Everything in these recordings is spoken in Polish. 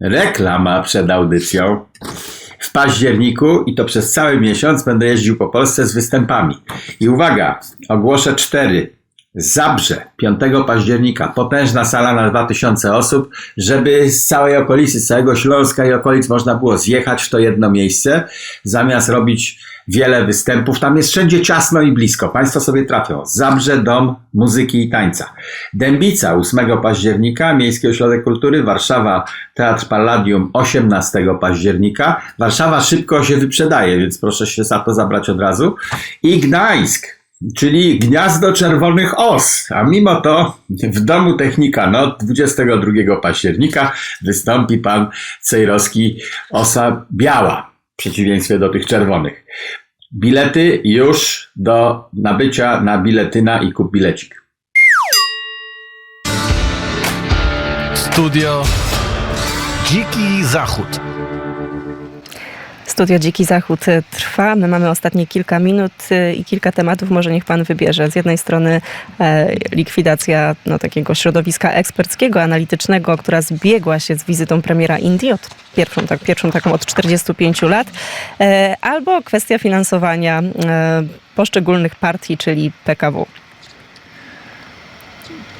reklama przed audycją. W październiku i to przez cały miesiąc będę jeździł po Polsce z występami. I uwaga, ogłoszę cztery. Zabrze 5 października, potężna sala na 2000 osób, żeby z całej okolicy, z całego Śląska i okolic można było zjechać w to jedno miejsce, zamiast robić wiele występów. Tam jest wszędzie ciasno i blisko. Państwo sobie trafią. Zabrze Dom Muzyki i Tańca. Dębica 8 października, Miejski Ośrodek Kultury, Warszawa Teatr Palladium 18 października. Warszawa szybko się wyprzedaje, więc proszę się za to zabrać od razu. I Gdańsk czyli Gniazdo Czerwonych Os. A mimo to w Domu Technika no, 22 października wystąpi pan Cejrowski Osa Biała, przeciwieństwie do tych czerwonych. Bilety już do nabycia na biletyna i kup bilecik. Studio Dziki Zachód. Studio Dziki Zachód y, trwa. My mamy ostatnie kilka minut y, i kilka tematów. Może niech pan wybierze. Z jednej strony e, likwidacja no, takiego środowiska eksperckiego, analitycznego, która zbiegła się z wizytą premiera Indii, od pierwszą, tak, pierwszą taką od 45 lat, e, albo kwestia finansowania e, poszczególnych partii, czyli PKW.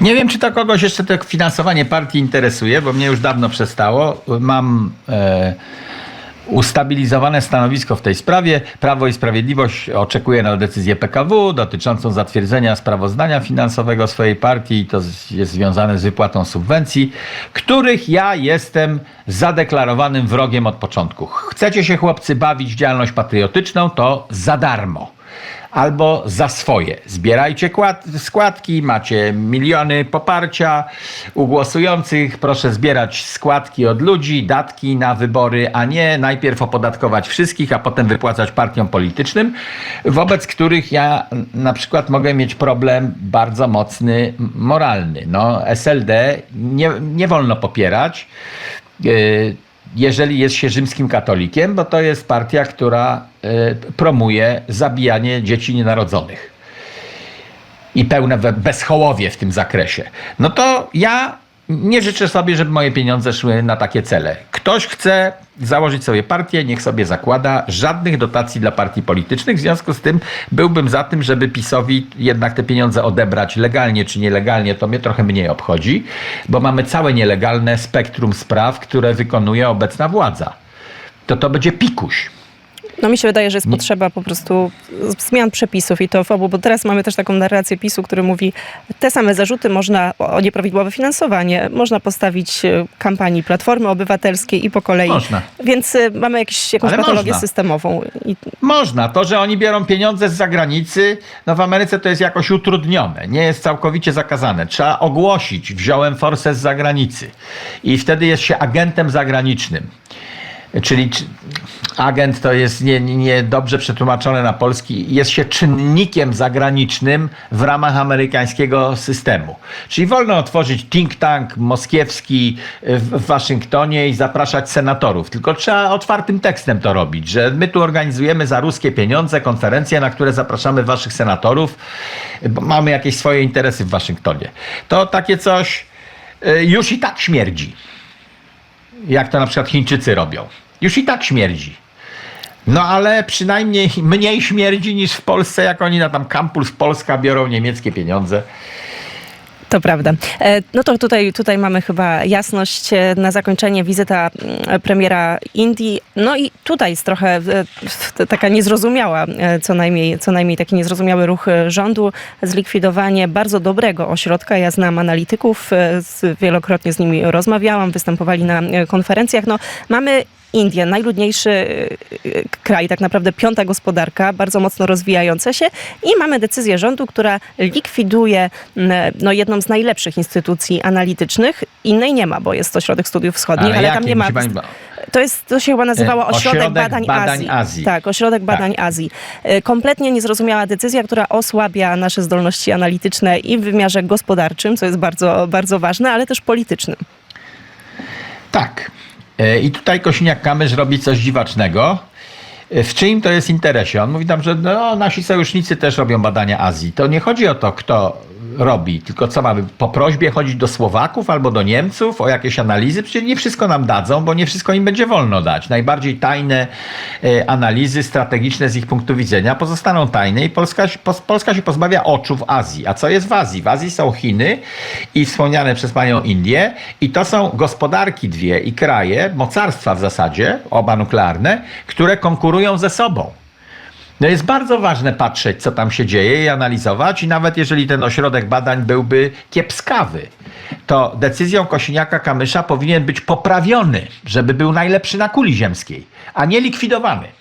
Nie wiem, czy to kogoś jeszcze to finansowanie partii interesuje, bo mnie już dawno przestało. Mam e, ustabilizowane stanowisko w tej sprawie. Prawo i Sprawiedliwość oczekuje na decyzję PKW dotyczącą zatwierdzenia sprawozdania finansowego swojej partii. To z- jest związane z wypłatą subwencji, których ja jestem zadeklarowanym wrogiem od początku. Chcecie się chłopcy bawić w działalność patriotyczną, to za darmo albo za swoje. Zbierajcie kład- składki, macie miliony poparcia u głosujących. Proszę zbierać składki od ludzi, datki na wybory, a nie najpierw opodatkować wszystkich, a potem wypłacać partiom politycznym, wobec których ja na przykład mogę mieć problem bardzo mocny moralny. No, SLD nie, nie wolno popierać. Yy, jeżeli jest się rzymskim katolikiem, bo to jest partia, która y, promuje zabijanie dzieci nienarodzonych i pełne bezchołowie w tym zakresie. No to ja nie życzę sobie, żeby moje pieniądze szły na takie cele. Ktoś chce założyć sobie partię, niech sobie zakłada żadnych dotacji dla partii politycznych. W związku z tym byłbym za tym, żeby PiSowi jednak te pieniądze odebrać legalnie czy nielegalnie, to mnie trochę mniej obchodzi, bo mamy całe nielegalne spektrum spraw, które wykonuje obecna władza. To to będzie pikuś. No mi się wydaje, że jest potrzeba po prostu zmian przepisów i to w obu, bo teraz mamy też taką narrację PiSu, który mówi, te same zarzuty można o nieprawidłowe finansowanie, można postawić e, kampanii Platformy Obywatelskiej i po kolei. Można. Więc e, mamy jakiś, jakąś Ale patologię można. systemową. I Można. To, że oni biorą pieniądze z zagranicy, no w Ameryce to jest jakoś utrudnione. Nie jest całkowicie zakazane. Trzeba ogłosić, wziąłem forsę z zagranicy. I wtedy jest się agentem zagranicznym. Czyli czy- agent to jest nie, nie- dobrze przetłumaczone na polski, jest się czynnikiem zagranicznym w ramach amerykańskiego systemu. Czyli wolno otworzyć think tank moskiewski w w Waszyngtonie i zapraszać senatorów, tylko trzeba otwartym tekstem to robić, że my tu organizujemy za ruskie pieniądze konferencje, na które zapraszamy waszych senatorów, bo mamy jakieś swoje interesy w Waszyngtonie. To takie coś y, już i tak śmierdzi jak to na przykład Chińczycy robią. Już i tak śmierdzi. No ale przynajmniej mniej śmierdzi niż w Polsce, jak oni na tam Campus Polska biorą niemieckie pieniądze. To prawda. E, No to tutaj, tutaj mamy chyba jasność e, na zakończenie wizyta mm, premiera Indii. No i tutaj jest trochę taka niezrozumiała, e, co najmniej, co najmniej taki niezrozumiały ruch rządu, zlikwidowanie bardzo dobrego ośrodka. Ja znam analityków, wielokrotnie z nimi rozmawiałam, występowali na konferencjach. No, mamy Indie, najludniejszy e, e, kraj, tak naprawdę piąta gospodarka, bardzo mocno rozwijająca się i mamy decyzję rządu, która likwiduje m, no, jedną z najlepszych instytucji analitycznych. Innej nie ma, bo jest to Ośrodek Studiów Wschodnich, ale, tam jakie nie ma... pani- To, jest, to się chyba nazywało E, Ośrodek, Ośrodek Badań, Badań Azji. Azji. Tak, Ośrodek Badań Azji. E, Kompletnie niezrozumiała decyzja, która osłabia nasze zdolności analityczne i w wymiarze gospodarczym, co jest bardzo, bardzo ważne, ale też politycznym. Tak. E, I tutaj Kosiniak-Kamysz robi coś dziwacznego. E, W czyim to jest interesie? On mówi tam, że no, nasi sojusznicy też robią badania Azji. To nie chodzi o to, kto robi. Tylko co mamy? Po prośbie chodzić do Słowaków albo do Niemców o jakieś analizy? Przecież nie wszystko nam dadzą, bo nie wszystko im będzie wolno dać. Najbardziej tajne e, analizy strategiczne z ich punktu widzenia pozostaną tajne i Polska, Polska się pozbawia oczu w Azji. A co jest w Azji? W Azji są Chiny i wspomniane przez panią Indie i to są gospodarki dwie i kraje, mocarstwa w zasadzie, oba nuklearne, które konkurują ze sobą. No jest bardzo ważne patrzeć, co tam się dzieje i analizować, i nawet jeżeli ten ośrodek badań byłby kiepskawy, to decyzją Kosiniaka-Kamysza powinien być poprawiony, żeby był najlepszy na kuli ziemskiej, a nie likwidowany.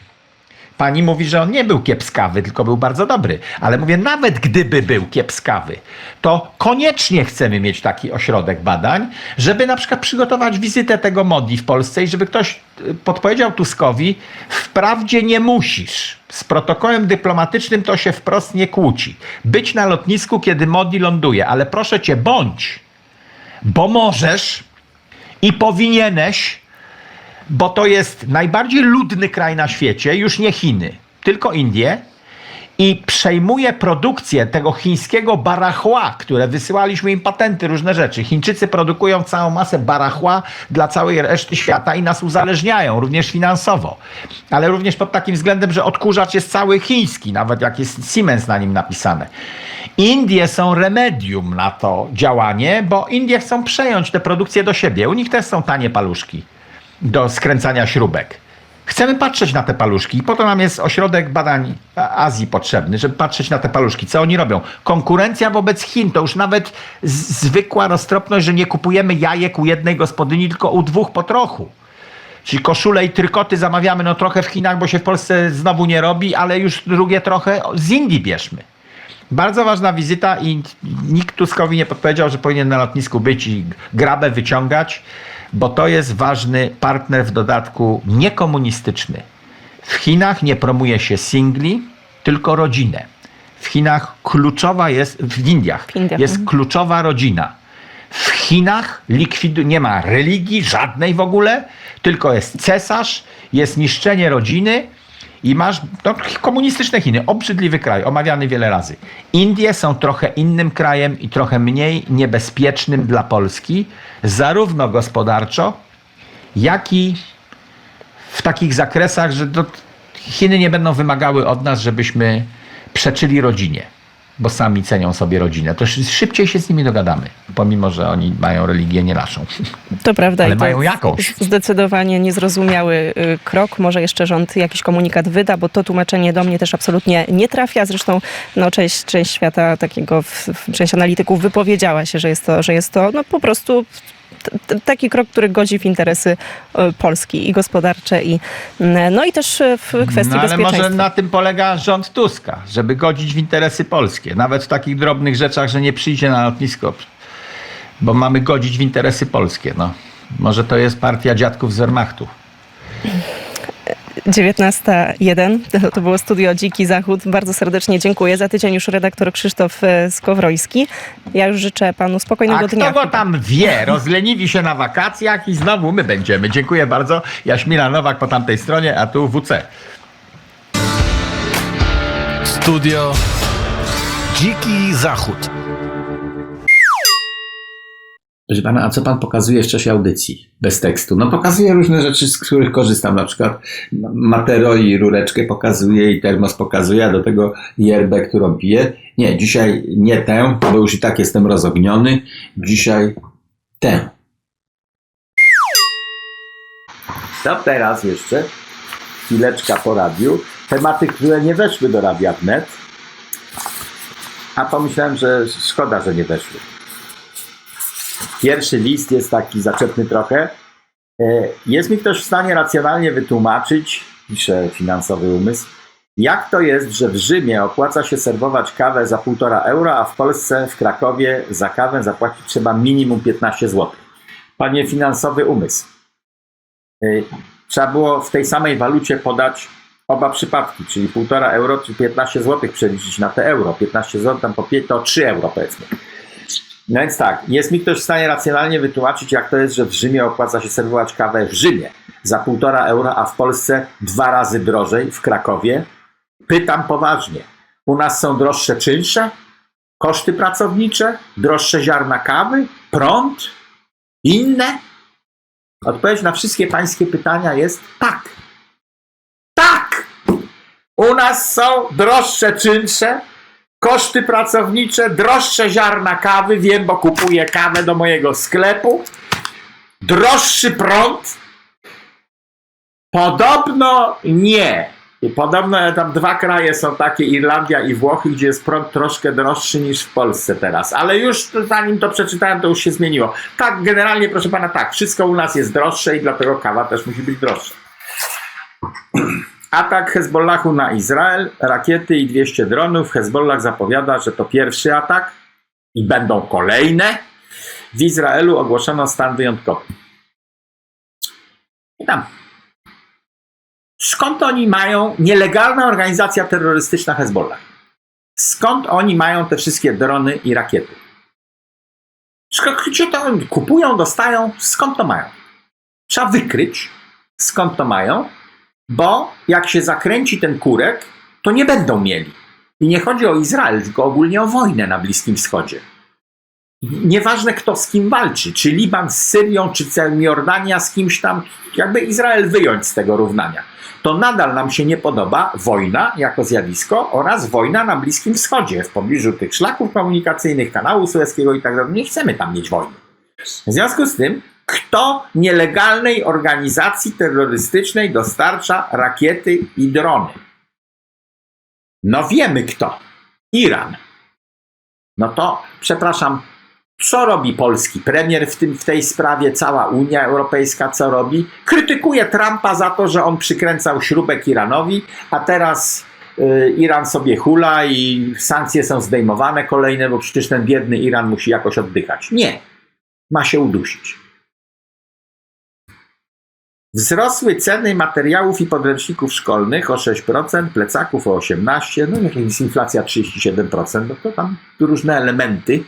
Pani mówi, że on nie był kiepskawy, tylko był bardzo dobry. Ale mówię, nawet gdyby był kiepskawy, to koniecznie chcemy mieć taki ośrodek badań, żeby na przykład przygotować wizytę tego Modi w Polsce i żeby ktoś y, podpowiedział Tuskowi, wprawdzie nie musisz. Z protokołem dyplomatycznym to się wprost nie kłóci. Być na lotnisku, kiedy Modi ląduje, ale proszę cię, bądź, bo możesz i powinieneś bo to jest najbardziej ludny kraj na świecie, już nie Chiny, tylko Indie. I przejmuje produkcję tego chińskiego barachła, które wysyłaliśmy im patenty, różne rzeczy. Chińczycy produkują całą masę barachła dla całej reszty świata i nas uzależniają, również finansowo. Ale również pod takim względem, że odkurzacz jest cały chiński, nawet jak jest Siemens na nim napisane. Indie są remedium na to działanie, bo Indie chcą przejąć tę produkcję do siebie. U nich też są tanie paluszki do skręcania śrubek. Chcemy patrzeć na te paluszki i po to nam jest ośrodek badań Azji potrzebny, żeby patrzeć na te paluszki. Co oni robią? Konkurencja wobec Chin to już nawet zwykła roztropność, że nie kupujemy jajek u jednej gospodyni, tylko u dwóch po trochu. Czyli koszule i trykoty zamawiamy no trochę w Chinach, bo się w Polsce znowu nie robi, ale już drugie trochę z Indii bierzmy. Bardzo ważna wizyta i nikt Tuskowi nie podpowiedział, że powinien na lotnisku być i grabę wyciągać, bo to jest ważny partner w dodatku niekomunistyczny. W Chinach nie promuje się singli, tylko rodzinę. W Chinach kluczowa jest, w Indiach, W Indiach, jest mhm. kluczowa rodzina. W Chinach likwidu- nie ma religii, żadnej w ogóle, tylko jest cesarz, jest niszczenie rodziny i masz no, komunistyczne Chiny, obrzydliwy kraj, omawiany wiele razy. Indie są trochę innym krajem i trochę mniej niebezpiecznym dla Polski, zarówno gospodarczo, jak i w takich zakresach, że to Chiny nie będą wymagały od nas, żebyśmy przeczyli rodzinie, bo sami cenią sobie rodzinę. To szy- szybciej się z nimi dogadamy, pomimo, że oni mają religię nie naszą. To prawda. Ale to mają jakąś. Zdecydowanie niezrozumiały y, krok. Może jeszcze rząd jakiś komunikat wyda, bo to tłumaczenie do mnie też absolutnie nie trafia. Zresztą no, część, część świata takiego, część analityków wypowiedziała się, że jest to, że jest to no, po prostu taki krok, który godzi w interesy y, Polski i gospodarcze i no i też y, w kwestii No ale bezpieczeństwa. może na tym polega rząd Tuska, żeby godzić w interesy polskie. Nawet w takich drobnych rzeczach, że nie przyjdzie na lotnisko, bo mamy godzić w interesy polskie. No. Może to jest partia dziadków z Wehrmachtu. 19.01. To, to było studio Dziki Zachód. Bardzo serdecznie dziękuję. Za tydzień już redaktor Krzysztof e, Skowroński. Ja już życzę panu spokojnego A dnia. kto go tam wie? Rozleniwi się na wakacjach i znowu my będziemy. Dziękuję bardzo. Jaśmina Nowak po tamtej stronie, a tu WC. Studio Dziki Zachód. Proszę pana, a co pan pokazuje w czasie audycji bez tekstu? No pokazuję różne rzeczy, z których korzystam, na przykład ma- matero i rureczkę pokazuję i termos pokazuję, a do tego yerbę, którą piję. Nie, dzisiaj nie tę, bo już i tak jestem rozogniony. Dzisiaj tę. To teraz jeszcze chwileczka po radiu. Tematy, które nie weszły do Radia Wnet, a pomyślałem, że szkoda, że nie weszły. Pierwszy list jest taki zaczepny trochę. E, Jest mi ktoś w stanie racjonalnie wytłumaczyć, pisze finansowy umysł, jak to jest, że w Rzymie opłaca się serwować kawę za 1,5 euro, a w Polsce, w Krakowie za kawę zapłacić trzeba minimum 15 zł. Panie finansowy umysł, e, trzeba było w tej samej walucie podać oba przypadki, czyli 1,5 euro czy 15 zł przeliczyć na te euro. 15 zł tam po 5 to 3 euro powiedzmy. No więc tak, jest mi ktoś w stanie racjonalnie wytłumaczyć, jak to jest, że w Rzymie opłaca się serwować kawę w Rzymie za 1,5 euro, a w Polsce dwa razy drożej, w Krakowie? Pytam poważnie. U nas są droższe czynsze? Koszty pracownicze, droższe ziarna kawy, prąd, inne? Odpowiedź na wszystkie pańskie pytania jest tak. Tak! U nas są droższe czynsze, koszty pracownicze, droższe ziarna kawy, wiem, bo kupuję kawę do mojego sklepu, droższy prąd. Podobno nie. I podobno tam dwa kraje są takie, Irlandia i Włochy, gdzie jest prąd troszkę droższy niż w Polsce teraz. Ale już zanim to przeczytałem, to już się zmieniło. Tak, generalnie, proszę pana, tak, wszystko u nas jest droższe i dlatego kawa też musi być droższa. Atak Hezbollahu na Izrael, rakiety i 200 dronów. Hezbollah zapowiada, że to pierwszy atak i będą kolejne. W Izraelu ogłoszono stan wyjątkowy. I tam. Skąd oni mają nielegalna organizacja terrorystyczna Hezbollah? Skąd oni mają te wszystkie drony i rakiety? Skąd to kupują, dostają? Skąd to mają? Trzeba wykryć, skąd to mają, bo jak się zakręci ten kurek, to nie będą mieli. I nie chodzi o Izrael, tylko ogólnie o wojnę na Bliskim Wschodzie. Nieważne kto z kim walczy, czy Liban z Syrią, czy Jordania z kimś tam, jakby Izrael wyjąć z tego równania. To nadal nam się nie podoba wojna jako zjawisko oraz wojna na Bliskim Wschodzie, w pobliżu tych szlaków komunikacyjnych, kanału Suezkiego i tak dalej. Nie chcemy tam mieć wojny. W związku z tym, kto nielegalnej organizacji terrorystycznej dostarcza rakiety i drony? No wiemy kto. Iran. No to, przepraszam, co robi polski premier w, tym, w tej sprawie, cała Unia Europejska co robi? Krytykuje Trumpa za to, że on przykręcał śrubek Iranowi, a teraz y, Iran sobie hula i sankcje są zdejmowane kolejne, bo przecież ten biedny Iran musi jakoś oddychać. Nie, ma się udusić. Wzrosły ceny materiałów i podręczników szkolnych o 6%, plecaków o 18%, no jak jest inflacja 37%, no to tam różne elementy,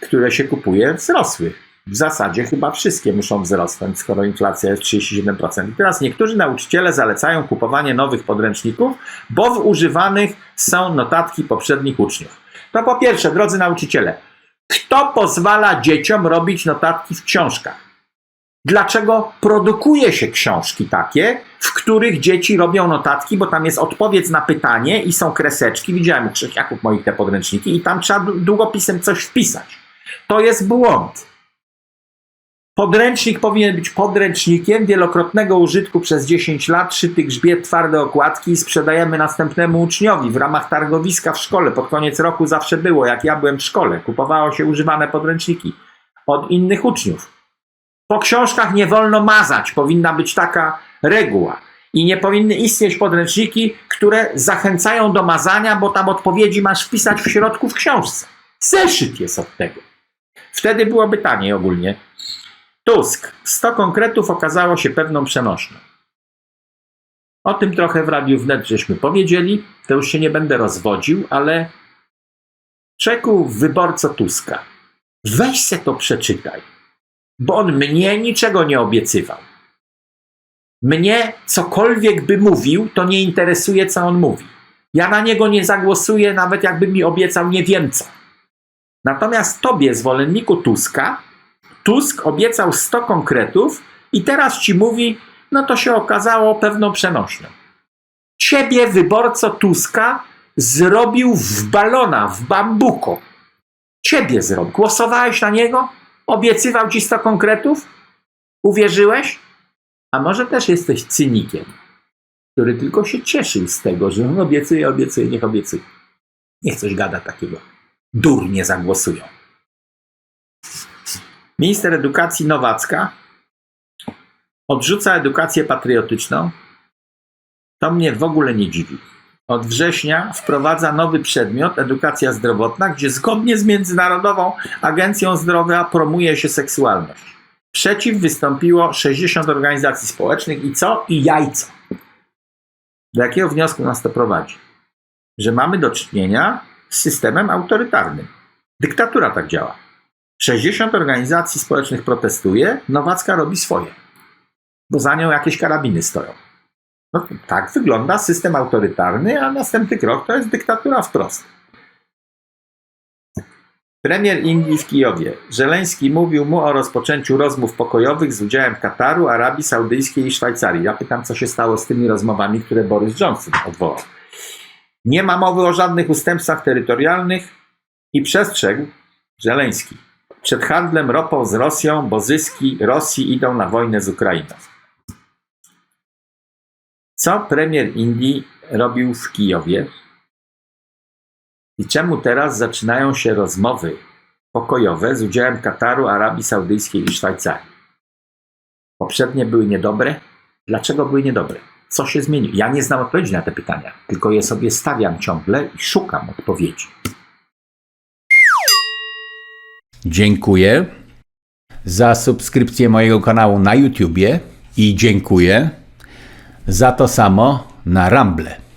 które się kupuje, wzrosły. W zasadzie chyba wszystkie muszą wzrosnąć, skoro inflacja jest 37%. I teraz niektórzy nauczyciele zalecają kupowanie nowych podręczników, bo w używanych są notatki poprzednich uczniów. To po pierwsze, drodzy nauczyciele, kto pozwala dzieciom robić notatki w książkach? Dlaczego produkuje się książki takie, w których dzieci robią notatki, bo tam jest odpowiedź na pytanie i są kreseczki. Widziałem u Krzysiaków moich te podręczniki i tam trzeba długopisem coś wpisać. To jest błąd. Podręcznik powinien być podręcznikiem wielokrotnego użytku przez 10 lat, szyty grzbiet, twarde okładki i sprzedajemy następnemu uczniowi w ramach targowiska w szkole. Pod koniec roku zawsze było, jak ja byłem w szkole. Kupowało się używane podręczniki od innych uczniów. Po książkach nie wolno mazać, powinna być taka reguła. I nie powinny istnieć podręczniki, które zachęcają do mazania, bo tam odpowiedzi masz wpisać w środku w książce. Zeszyt jest od tego. Wtedy byłoby taniej ogólnie. Tusk. 100 konkretów okazało się pewną przenośną. O tym trochę w Radiu Wnet żeśmy powiedzieli, to już się nie będę rozwodził, ale czeku wyborco Tuska. Weź se to przeczytaj bo on mnie niczego nie obiecywał. Mnie cokolwiek by mówił, to nie interesuje, co on mówi. Ja na niego nie zagłosuję, nawet jakby mi obiecał nie wiem co. Natomiast tobie, zwolenniku Tuska, Tusk obiecał 100 konkretów i teraz ci mówi, no to się okazało pewną przenośną. Ciebie, wyborco Tuska, zrobił w balona, w bambuko. Ciebie zrobił. Głosowałeś na niego? Obiecywał ci 100 konkretów? Uwierzyłeś? A może też jesteś cynikiem, który tylko się cieszył z tego, że on obiecuje, obiecuje, niech obiecuje. Niech coś gada takiego. Durnie zagłosują. Minister edukacji Nowacka odrzuca edukację patriotyczną. To mnie w ogóle nie dziwi. Od września wprowadza nowy przedmiot edukacja zdrowotna, gdzie zgodnie z Międzynarodową Agencją Zdrowia promuje się seksualność. Przeciw wystąpiło 60 organizacji społecznych i co? I jajco. Do jakiego wniosku nas to prowadzi? Że mamy do czynienia z systemem autorytarnym. Dyktatura tak działa. 60 organizacji społecznych protestuje, Nowacka robi swoje. Bo za nią jakieś karabiny stoją. No, tak wygląda system autorytarny, a następny krok to jest dyktatura wprost. Premier Indii w Kijowie. Żeleński mówił mu o rozpoczęciu rozmów pokojowych z udziałem Kataru, Arabii Saudyjskiej i Szwajcarii. Ja pytam, co się stało z tymi rozmowami, które Boris Johnson odwołał. Nie ma mowy o żadnych ustępstwach terytorialnych i przestrzegł Żeleński przed handlem ropą z Rosją, bo zyski Rosji idą na wojnę z Ukrainą. Co premier Indii robił w Kijowie? I czemu teraz zaczynają się rozmowy pokojowe z udziałem Kataru, Arabii Saudyjskiej i Szwajcarii? Poprzednie były niedobre. Dlaczego były niedobre? Co się zmieniło? Ja nie znam odpowiedzi na te pytania, tylko je sobie stawiam ciągle i szukam odpowiedzi. Dziękuję za subskrypcję mojego kanału na YouTubie i dziękuję za to samo na Rumble.